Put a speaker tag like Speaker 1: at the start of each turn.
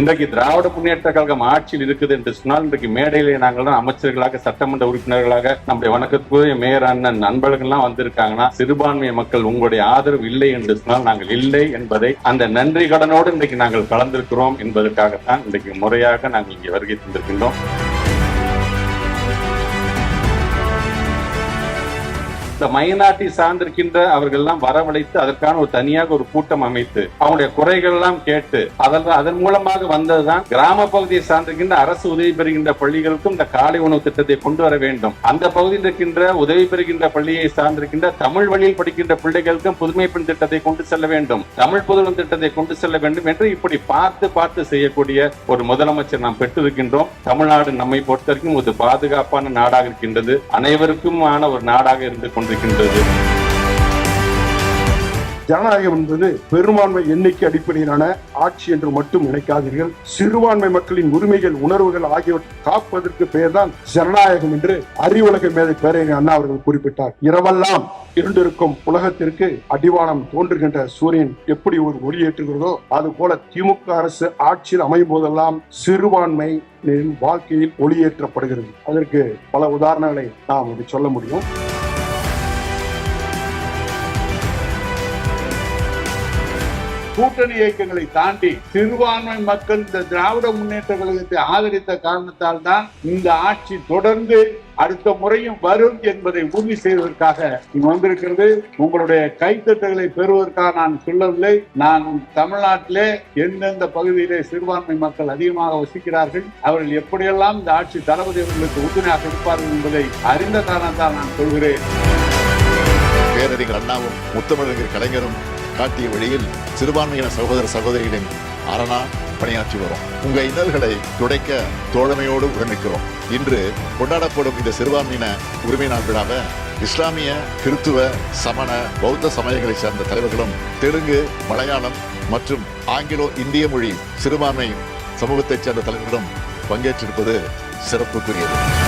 Speaker 1: இன்றைக்கு திராவிட முன்னேற்ற கழகம் ஆட்சியில் இருக்குது என்று சொன்னால் இன்றைக்கு மேடையிலே நாங்கள் தான் அமைச்சர்களாக சட்டமன்ற உறுப்பினர்களாக நம்முடைய வணக்கத்துக்குரிய மேயர் அண்ணன் நண்பர்கள்லாம் வந்திருக்காங்கன்னா சிறுபான்மை மக்கள் உங்களுடைய ஆதரவு இல்லை என்று சொன்னால் நாங்கள் இல்லை என்பதை அந்த நன்றி கடனோடு இன்றைக்கு நாங்கள் கலந்திருக்கிறோம் என்பதற்காகத்தான் இன்றைக்கு முறையாக நாங்கள் இங்கே வருகை தந்திருக்கின்றோம். இந்த மைனாரிட்டி சார்ந்திருக்கின்ற அவர்கள் எல்லாம் வரவழைத்து அதற்கான ஒரு தனியாக ஒரு கூட்டம் அமைத்து அவங்களுடைய குறைகள் எல்லாம் கேட்டு அதன் அதன் மூலமாக வந்ததுதான் கிராம பகுதியை சார்ந்திருக்கின்ற அரசு உதவி பெறுகின்ற பள்ளிகளுக்கும் இந்த காலை உணவு திட்டத்தை கொண்டு வர வேண்டும். அந்த பகுதியில் இருக்கின்ற உதவி பெறுகின்ற பள்ளியை சார்ந்திருக்கின்ற தமிழ் வழியில் படிக்கின்ற பிள்ளைகளுக்கும் புதுமை பெண் திட்டத்தை கொண்டு செல்ல வேண்டும். தமிழ் புதுவன் திட்டத்தை கொண்டு செல்ல வேண்டும் என்று இப்படி பார்த்து பார்த்து செய்யக்கூடிய ஒரு முதலமைச்சர் நாம் பெற்றிருக்கின்றோம். தமிழ்நாடு நம்மை பொறுத்த வரைக்கும் ஒரு பாதுகாப்பான நாடாக இருக்கின்றது. அனைவருக்குமான ஒரு நாடாக இருந்து கொண்டு இருக்கின்றது.
Speaker 2: ஜனநாயகம் என்பது பெரும்பான்மை எண்ணிக்கை அடிப்படையிலான ஆட்சி என்று மட்டும் நினைக்காதீர்கள். சிறுபான்மை மக்களின் உரிமைகள் உணர்வுகள் ஆகியவற்றை காப்பதற்கு பெயர்தான் ஜனநாயகம் என்று அறிவுலக மேதை பேரறிஞர் அண்ணா அவர்கள் குறிப்பிட்டார். இரவெல்லாம் இருண்டிருக்கும் உலகத்திற்கு அடிவானம் தோன்றுகின்ற சூரியன் எப்படி ஒரு ஒளியேற்றுகிறதோ அது போல திமுக அரசு ஆட்சியில் அமையும் போதெல்லாம் சிறுபான்மை வாழ்க்கையில் ஒளியேற்றப்படுகிறது அதற்கு பல உதாரணங்களை நாம் சொல்ல முடியும்.
Speaker 3: கூட்டணி இயக்கங்களை தாண்டி சிறுபான்மை மக்கள் இந்த திராவிட முன்னேற்ற கழகத்தை ஆதரித்த காரணத்தால் தான் இந்த ஆட்சி தொடர்ந்து அடுத்த முறையும் வரும் என்பதை உறுதி செய்வதற்காக இங்கு வந்திருக்கிறது. உங்களுடைய கைத்தட்டுகளை பெறுவதற்காக நான் சொல்லவில்லை. நான் தமிழ்நாட்டிலே எந்தெந்த பகுதியிலே சிறுபான்மை மக்கள் அதிகமாக வசிக்கிறார்கள் அவர்கள் எப்படியெல்லாம் இந்த ஆட்சி தளபதி அவர்களுக்கு உறுதுணையாக இருப்பார்கள் என்பதை அறிந்த காரணத்தால் நான் சொல்கிறேன்.
Speaker 4: பேரறிஞர் அண்ணாவும் முத்தமிழறிஞர் கலைஞரும் காட்டிய வழியில் சிறுபான்மையின சகோதர சகோதரிகளின் அரணா பணியாற்றி வரும். உங்க இன்னல்களை துடைக்க தோழமையோடு உடனிருக்கிறோம் இன்று கொண்டாடப்படும் இந்த சிறுபான்மையின உரிமை நாள் விழாவை இஸ்லாமிய கிறித்துவ சமண பௌத்த சமயங்களை சேர்ந்த தலைவர்களும் தெலுங்கு மலையாளம் மற்றும் ஆங்கிலோ இந்திய மொழி சிறுபான்மை சமூகத்தைச் சேர்ந்த தலைவர்களும் பங்கேற்றிருப்பது சிறப்புக்குரியது.